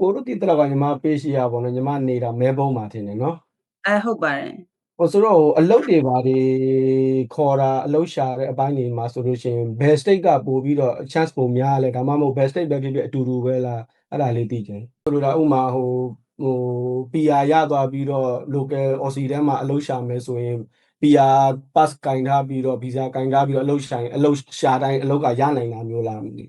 ကိုတို့တည်တော့ကညီမပေးရှိရပါတော့ညီမနေတာမဲဘုံမှာထင်တယ်နော်အဲဟုတ်ပါတယ်ဟိုဆိုတော့ဟိုအလုတ်တွေပါတွေခေါ်တာအလုတ်ရှာတဲ့အပိုင်းတွေမှာဆိုလို့ရှိရင် best state ကပို့ပြီးတော့ chance ပိုများလဲဒါမှမဟုတ် best state ပဲဖြစ်ဖြစ်အတူတူပဲလားအဲ့ဒါလေးသိချင်ဆိုလိုတာဥမာဟိုဟို PR ရသွားပြီးတော့ local Aussie ထဲမှာအလုတ်ရှာမယ်ဆိုရင် PR pass ကင်ထားပြီးတော့ visa ကင်ထားပြီးတော့အလုတ်ရှာရင်အလုတ်ရှာတိုင်းအလုတ်ကရနိုင်တာမျိုးလားမသိ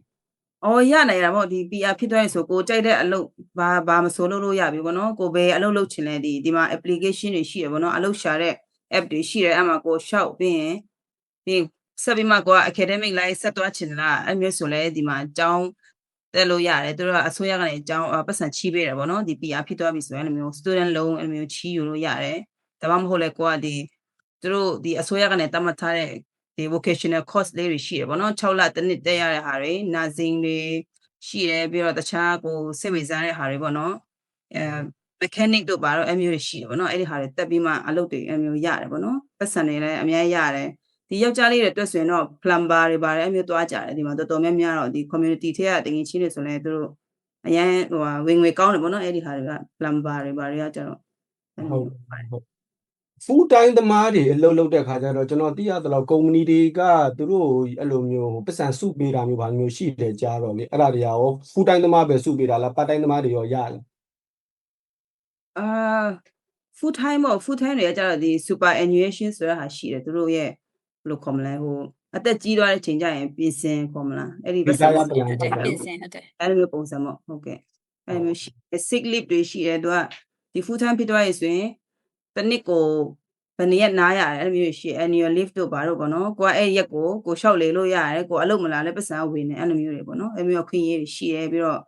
အော်ရနိုင်တာပေါ့ဒီ PR ဖြစ်သွားရင်ဆိုကိုကြိုက်တဲ့အလုပ်ဘာဘာမဆိုလုပ်လို့ရပြီပေါ့နော်ကိုပဲအလုပ်လုပ်ချင်လဲဒီဒီမှာ application တွေရှိရပေါ့နော်အလုပ်ရှာတဲ့ app တွေရှိတယ်အဲ့မှာကိုရှောက်ပြီးရင်ပြီးဆက်ပြီးမှကိုက academic line ဆက်သွားချင်လားအဲ့မျိုးဆိုလဲဒီမှာအကြောင်းတက်လို့ရတယ်သူတို့ကအစိုးရကနေအကြောင်းပတ်စံချီးပေးတယ်ပေါ့နော်ဒီ PR ဖြစ်သွားပြီဆိုရင်အဲ့လိုမျိုး student loan အဲ့လိုမျိုးချီးယူလို့ရတယ်ဒါမှမဟုတ်လဲကိုကဒီသူတို့ဒီအစိုးရကနေတတ်မှတ်ထားတဲ့ ဒီ vocational course လေးတွေရှိတယ်ပေါ့နော်6လတစ်နှစ်တက်ရတဲ့ဟာတွေ nursing တွေရှိတယ်ပြီးတော့တခြားကိုစိတ်ဝင်စားတဲ့ဟာတွေပေါ့နော်အဲ mechanic တို့ပါတော့အမျိုးတွေရှိတယ်ပေါ့နော်အဲ့ဒီဟာတွေတက်ပြီးမှအလုပ်တွေအမျိုးရတယ်ပေါ့နော်ပတ်စံတွေလည်းအများကြီးရတယ်ဒီယောက်ျားလေးတွေတွက်ဆိုရင်တော့ plumber တွေပါတယ်အမျိုးသွားကြတယ်ဒီမှာတော်တော်များများတော့ဒီ community ထဲကတင်ငင်ချင်းတွေဆိုလည်းသူတို့အရန်ဟိုဟာဝင်ငွေကောင်းတယ်ပေါ့နော်အဲ့ဒီဟာတွေက plumber တွေဘာတွေကကြတော့အဲ့လိုဟုတ်ဟုတ် full time သမားတွေအလုပ်လုပ်တဲ့ခါကျတော့ကျွန်တော်သိရသလောက်ကုမ္ပဏီတွေကသူတို့အဲ့လိုမျိုးပတ်စံစုပေးတာမျိုးဘာမျိုးရှိတယ်ကြားတော့လေအဲ့ဒါတွေကရော full time သမားပဲစုပေးတာလား part time သမားတွေရောရလားအာ full time ပေါ့ full time တွေကကြတော့ဒီ super annuation ဆိုတဲ့ဟာရှိတယ်သူတို့ရဲ့ဘယ်လိုခေါ်မလဲဟိုအသက်ကြီးသွားတဲ့ချိန်ကျရင်ပြင်ဆင်ခေါ်မလားအဲ့ဒီဒီစားရတဟုလားတ်တယ်ဟုတ်ပြတယ်င်စင်ဟုတ်တယ်အဲ့လိုမျိုးပုံစံပေါ့ဟုတ်ကဲ့အဲ့လိုမျိုးရှိတယ် sick leave တွေရှိတယ်သူကဒီ full time ဖြစ်သွားရဆိုရင် တစ်နှစ်ကိုဘယ်နှစ်ရက်နားရတယ်အဲ့လိုမျိုးရှိတယ် annual leave တို့ဘာတို့ပေါ့နော်ကိုကအဲ့ဒီရက်ကိုကိုလျှောက်လေလို့ရတယ်ကိုအလုပ်မလာလဲပတ်စံဝင်နေအဲ့လိုမျိုးတွေပေါ့နော်အဲ့လိုမျိုးခွင့်ရတွေရှိတယ်ပြီးတော့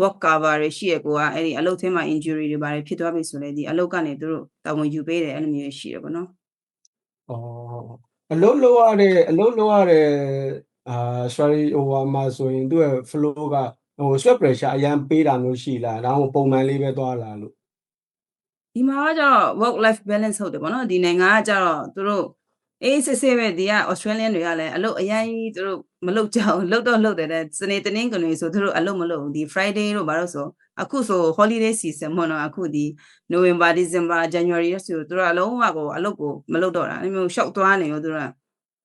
work cover တွေရှိရကိုကအဲ့ဒီအလုပ်ထဲမှာ injury တွေဘာတွေဖြစ်သွားပြီဆိုလဲဒီအလုပ်ကနေသူတို့တာဝန်ယူပေးတယ်အဲ့လိုမျိုးရှိတယ်ပေါ့နော်ဩအလုပ်လုပ်ရတဲ့အလုပ်လုပ်ရတဲ့အာ sorry ဟိုဟာမှာဆိုရင်သူ့ရဲ့ flow ကဟို sweat pressure အရန်ပေးတာမျိုးရှိလားဒါမှမဟုတ်ပုံမှန်လေးပဲသွားလာလို့ ဒီမှာကကျတော့ work life balance ဟုတ်တယ်ပေါ့နော်ဒီနိုင်ငံကကျတော့သူတို့အေးစစ်စစ်ပဲဒီက Australian တွေကလည်းအလုပ်အရင်ကြီးသူတို့မလုပ်ကြအောင်လုပ်တော့လုပ်တယ်တဲ့စနေတနင်္ဂနွေဆိုသူတို့အလုပ်မလုပ်ဘူးဒီ Friday တို့ဘာလို့ဆိုအခုဆို holiday season ပေါ့နော်အခုဒီ November December January ဆိုသူတို့အလုံးဝကိုအလုပ်ကိုမလုပ်တော့တာအဲ့မျိုးရှောက်သွားနေရောသူတို့က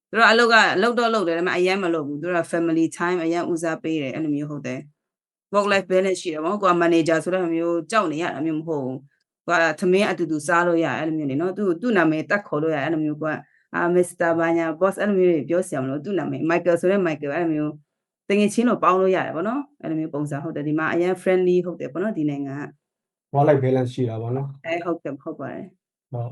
သူတို့အလုပ်ကအလုပ်တော့လုပ်တယ်ဒါပေမဲ့အရင်မလုပ်ဘူးသူတို့က family time အရင်ဦးစားပေးတယ်အဲ့လိုမျိုးဟုတ်တယ် work life balance ရှိတယ်ပေါ့ကိုက manager ဆိုတဲ့မျိုးကြောက်နေရတာမျိုးမဟုတ်ဘူး ကွာသမင်းအတူတူစားလို့ရတယ်အဲ့လိုမျိုးနေနော်သူသူ့နာမည်တက်ခေါ်လို့ရတယ်အဲ့လိုမျိုးကွာအာမစ္စတာဘာညာ boss အဲ့လိုမျိုးတွေပြောစရာမလိုသူ့နာမည် Michael ဆိုတဲ့ Michael အဲ့လိုမျိုးတကယ်ချင်းလို့ပေါင်းလို့ရတယ်ဗောနော်အဲ့လိုမျိုးပုံစံဟုတ်တယ်ဒီမှာအရင် friendly ဟုတ်တယ်ဗောနော်ဒီနိုင်ငံက work life balance ရှိတာပေါ့နော်အဲဟုတ်တယ်ဟုတ်ပါတယ်ဟုတ်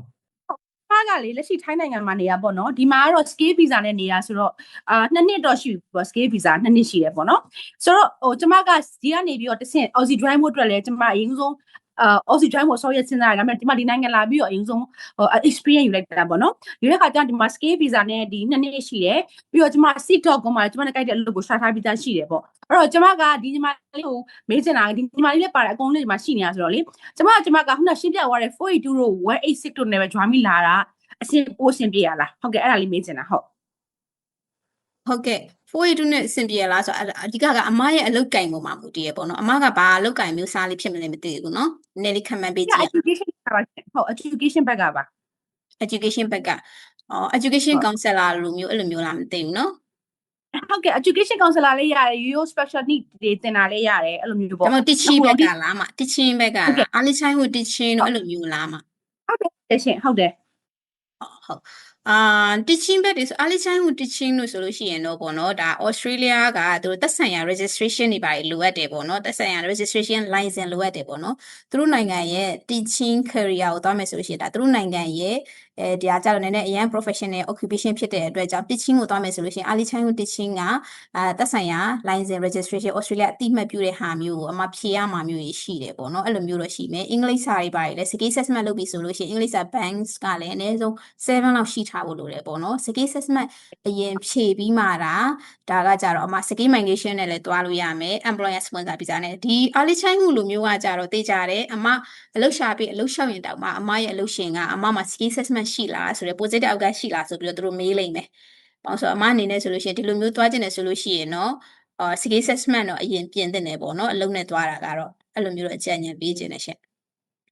ဖားကလေလက်ရှိထိုင်းနိုင်ငံမှာနေရပေါ့နော်ဒီမှာကတော့ scale visa နဲ့နေတာဆိုတော့အာနှစ်နှစ်တော့ရှိပြီပေါ့ scale visa နှစ်နှစ်ရှိတယ်ပေါ့နော်ဆိုတော့ဟိုကျမကဒီကနေပြီးတော့တစ်ဆင့် Aussie drive ဖို့အတွက်လဲကျမအရင်ဆုံး အာ Aussie drive ကိုဆောက်ရစဉ်းစားရတယ်ဒါပေမဲ့ဒီမှာဒီနိုင်ငံလာပြီးတော့အရင်ဆုံးဟို experience ယူလိုက်တာပေါ့နော်ဒီတဲ့ခါကျတော့ဒီမှာ scale visa နဲ့ဒီနှစ်နှစ်ရှိတယ်ပြီးတော့ကျမ seek.com မှာကျမနဲ့ကြိုက်တဲ့အလုပ်ကိုရှာထားပြီးသားရှိတယ်ပေါ့အဲ့တော့ကျမကဒီညီမလေးကိုမေးချင်တာဒီညီမလေးလည်းပါတယ်အကုန်လုံးဒီမှာရှိနေတာဆိုတော့လေကျမကကျမကခုနရှင်းပြသွားတဲ့42တို့186တို့နဲ့ပဲ join မိလာတာအဆင်ပိုအဆင်ပြေရလားဟုတ်ကဲ့အဲ့ဒါလေးမေးချင်တာဟုတ် ဟုတ်ကဲ့42နဲ့အဆင်ပြေလားဆိုတော့အဲ့ဒါအဓိကကအမရဲ့အလုတ်ကင်ပုံမှာမူတည်ရပေါ့နော်အမကဘာအလုတ်ကင်မျိုးစားလေးဖြစ်မလဲမသိဘူးနော်နည်းနည်းလေးခံမှန်းပေးကြည့်ရအောင် education ကပါဟုတ် education ဘက်ကပါ education ဘက်ကအော် education counselor လိုမျိုးအဲ့လိုမျိုးလားမသိဘူးနော်ဟုတ်ကဲ့ education counselor လေးရတယ် yo special need တွေတင်တာလေးရတယ်အဲ့လိုမျိုးဒါပေါ့မှမဟုတ် teaching ဘက်ကလားမ teaching ဘက်ကလားအားလေးချိုင်းကို teaching တို့အဲ့လိုမျိုးလားမတယ်ရှင်ဟုတ်တယ်ဟုတ်ဟုတ် အာ teaching ဘက်တွေဆိုအားလေးချိုင်းကို teaching လို့ဆိုလို့ရှိရင်တော့ပေါ့နော်ဒါ Australia ကသူတို့သက်ဆိုင်ရာ registration တွေပါတယ်လိုအပ်တယ်ပေါ့နော်သက်ဆိုင်ရာ registration license လိုအပ်တယ်ပေါ့နော်သူတို့နိုင်ငံရဲ့ teaching career ကိုသွားမယ်ဆိုလို့ရှိရင်ဒါသူတို့နိုင်ငံရဲ့အဲဒီအားကြတော့နည်းနည်းအရန် professional occupation ဖြစ်တဲ့အတွက်ကြောင့် teaching ကိုသွားမယ်ဆိုလို့ရှိရင်အားလေးချိုင်းကို teaching ကအာသက်ဆိုင်ရာ license registration Australia အတိအမှတ်ပြုတဲ့ဟာမျိုးကိုအမဖြေရမှာမျိုးကြီးရှိတယ်ပေါ့နော်အဲ့လိုမျိုးတော့ရှိမယ်အင်္ဂလိပ်စာတွေပါတယ်လဲ skill assessment လုပ်ပြီဆိုလို့ရှိရင်အင်္ဂလိပ်စာ banks ကလည်းအနည်းဆုံး7လောက်ရှိထားဖို့လိုတယ်ပေါ့နော် skill assessment အရင်ဖြေပြီးမှတာဒါကကြတော့အမ skill migration နဲ့လည်းတွားလို့ရမယ် employer sponsor visa နဲ့ဒီ early childhood လိုမျိုးကကြတော့သိကြတယ်အမအလုပ်ရှာပြီးအလုပ်ရှောက်ရင်တောင်မှအမရဲ့အလုပ်ရှင်ကအမမှာ skill assessment ရှိလားဆိုတော့ positive outcome ရှိလားဆိုပြီးတော့သူတို့မေးလိမ့်မယ်။ဘာလို့ဆိုတော့အမအနေနဲ့ဆိုလို့ရှိရင်ဒီလိုမျိုးတွားကျင်တယ်ဆိုလို့ရှိရင်တော့အာ skill assessment တော့အရင်ပြင်သင့်တယ်ပေါ့နော်အလုပ်နဲ့တွားတာကတော့အဲ့လိုမျိုးတော့အကြံဉာဏ်ပေးခြင်းနဲ့ရှင်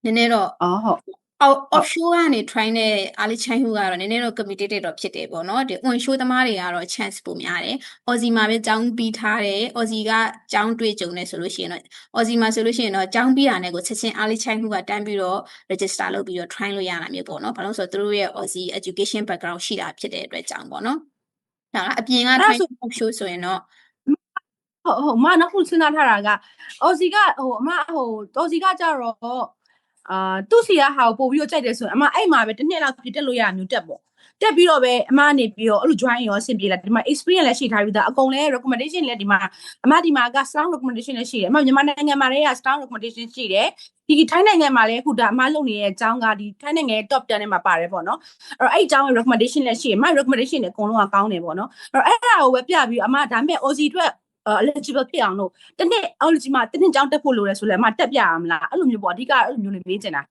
နည်းနည်းတော့အော်ဟုတ်အော် offshore ကနေ try နဲ့ Ali Chai Hu ကတော့နည်းနည်းတော့ committed တော့ဖြစ်တယ်ပေါ့နော်ဒီ onshore သမားတွေကတော့ chance ပိုများတယ် Aussie မှာပဲကြောင်းပြီးထားတယ် Aussie ကကြောင်းတွေ့ကြုံနေဆိုလို့ရှိရင်တော့ Aussie မှာဆိုလို့ရှိရင်တော့ကြောင်းပြီးတာနဲ့ကိုချက်ချင်း Ali Chai Hu ကတန်းပြီးတော့ register လုပ်ပြီးတော့ try လို့ရတာမျိုးပေါ့နော်ဘာလို့လဲဆိုတော့သူတို့ရဲ့ Aussie education background ရှိတာဖြစ်တဲ့အတွက်ကြောင့်ပေါ့နော်ဒါကအပြင်က try offshore ဆိုရင်တော့ဟုတ်ဟုတ်အမနောက်ခုစဉ်းစားထားတာကအော်စီကဟိုအမဟိုအော်စီကကြတော့ အာသူ့စီကဟာကိုပို့ပြီးတော့ကြိုက်တယ်ဆိုရင်အမအဲ့မှာပဲတစ်နှစ်လောက်ပြတက်လို့ရမျိုးတက်ပေါ့တက်ပြီးတော့ပဲအမနေပြီးတော့အဲ့လို join ရောအဆင်ပြေလာဒီမှာ experience လည်းရှိထားပြီးသားအကုန်လည်း recommendation လည်းဒီမှာအမဒီမှာက strong recommendation လည်းရှိတယ်အမမြန်မာနိုင်ငံမှာလည်း strong recommendation ရှိတယ်ဒီထိုင်းနိုင်ငံမှာလည်းအခုဒါအမလုပ်နေတဲ့အကြောင်းကဒီထိုင်းနိုင်ငံရဲ့ top 10ထဲမှာပါတယ်ပေါ့နော်အဲ့တော့အဲ့အကြောင်းရဲ့ recommendation လည်းရှိတယ်အမ recommendation တွေအကုန်လုံးကကောင်းတယ်ပေါ့နော်အဲ့တော့အဲ့ဒါကိုပဲပြပြီးအမဒါပေမဲ့ OZ အတွက် eligible ဖြစ်အောင်လို့တနေ့ eligible မှာတနေ့ကြောင်းတက်ဖို့လိုလဲဆိုလဲအမတက်ပြရမလားအဲ့လိုမျိုးပေါ့အဓိကအဲ့လိုမျိုးလေးမေးချင်တာ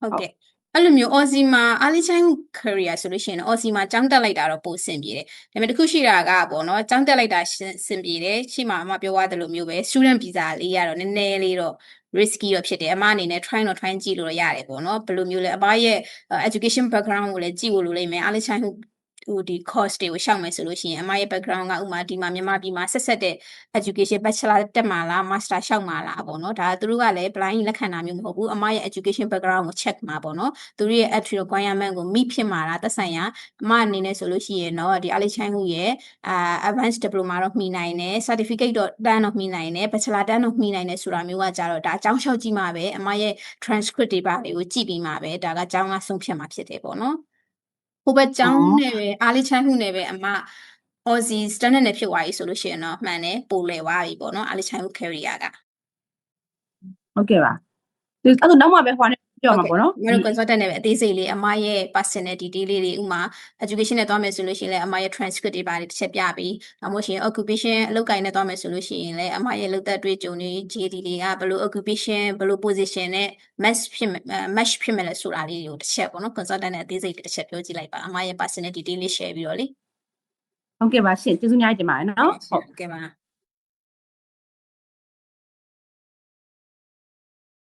ဟုတ်ကဲ့အဲ့လိုမျိုး Aussie မှာ Ali Chai Hu career ဆိုလို့ရှိရင်တော့ Aussie မှာကျောင်းတက်လိုက်တာတော့ပိုအဆင်ပြေတယ်ဒါပေမဲ့တစ်ခုရှိတာကပေါ့နော်ကျောင်းတက်လိုက်တာအဆင်ပြေတယ်ရှိမှအမပြောသွားတယ်လို့မျိုးပဲ student visa လေးရတော့နည်းနည်းလေးတော့ risky တော့ဖြစ်တယ်အမအနေနဲ့ try တော့ try ကြည့်လို့ရတယ်ပေါ့နော်ဘယ်လိုမျိုးလဲအမရဲ့ education background ကိုလည်းကြည့်ဖို့လိုလိမ့်မယ် Ali Chai Hu ဟိုဒီ course တွေကိုရှောက်မယ်ဆိုလို့ရှိရင်အမရဲ့ background ကဥမာဒီမှာမြန်မာပြည်မှာဆက်ဆက်တဲ့ education bachelor တက်မှာလား master ရှောက်မှာလားပေါ့နော်ဒါသူတို့ကလည်း blind လက်ခံတာမျိုးမဟုတ်ဘူးအမရဲ့ education background ကို check မှာပေါ့နော်သူတို့ရဲ့ entry requirement ကို meet ဖြစ်မှာလားသက်ဆိုင်ရာအမအနေနဲ့ဆိုလို့ရှိရင်တော့ဒီ Ali Chai Hu ရဲ့အာ advanced diploma တော့မှီနိုင်တယ် certificate တော့တန်းတော့မှီနိုင်တယ် bachelor တန်းတော့မှီနိုင်တယ်ဆိုတာမျိုးကကြတော့ဒါအကြောင်းလျှောက်ကြည့်မှာပဲအမရဲ့ transcript တွေပါတွေကိုကြည့်ပြီးမှာပဲဒါကအကြောင်းကဆုံးဖြတ်မှာဖြစ်တယ်ပေါ့နော် ဟိုဘက်ကျောင်းနဲ့ပဲ Ali Chai Hu နဲ့ပဲအမ Aussie standard နဲ့ဖြစ်သွားပြီဆိုလို့ရှိရင်တော့မှန်တယ်ပိုလဲသွားပြီပေါ့နော် Ali Chai Hu career ကဟုတ်ကဲ့ပါဒီအဲ့တော့နောက်မှပဲဟိုကနေ ပြောမှာပေါ့နော်မတို့ consultant နဲ့ပဲအသေးစိတ်လေးအမရဲ့ personal detail လေးတွေဥမာ education နဲ့သွားမယ်ဆိုလို့ရှိရင်လည်းအမရဲ့ transcript တွေပါတယ်တစ်ချက်ပြပြီးဒါမှမဟုတ်ရှင် occupation အလုပ်ကိုင်နဲ့သွားမယ်ဆိုလို့ရှိရင်လည်းအမရဲ့လုပ်သက်တွေ့ကြုံတွေ JD တွေကဘယ်လို occupation ဘယ်လို position နဲ့ match ဖြစ်မယ် match ဖြစ်မယ်လဲဆိုတာလေးတွေကိုတစ်ချက်ပေါ့နော် consultant နဲ့အသေးစိတ်တစ်ချက်ပြောကြည့်လိုက်ပါအမရဲ့ personal detail လေး share ပြီးတော့လေဟုတ်ကဲ့ပါရှင့်ကျေးဇူးများတင်ပါတယ်နော်ဟုတ်ဟုတ်ကဲ့ပါ